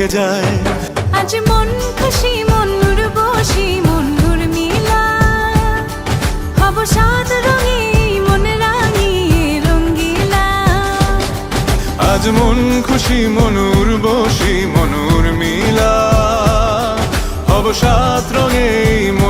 এঁকে যায়। আজ মন খুশি মন নুর বসি মন নুর মিলা। হব সাত রঙে মন রাঙি রঙ্গিলা। আজ মন খুশি মনুর বসি মনুর মিলা। হব সাত রঙে মন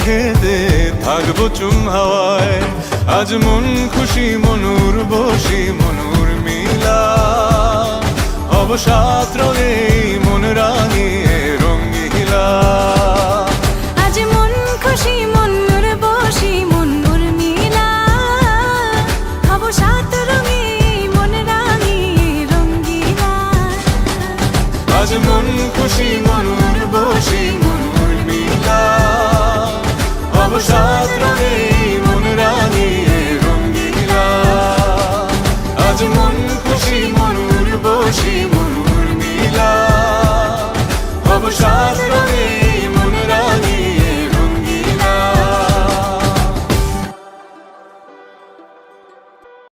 মেঘেতে থাকব চুম হাওয়ায়। আজ মন খুশি মনুর বসি মনুর মিলা। অবসাদ রঙে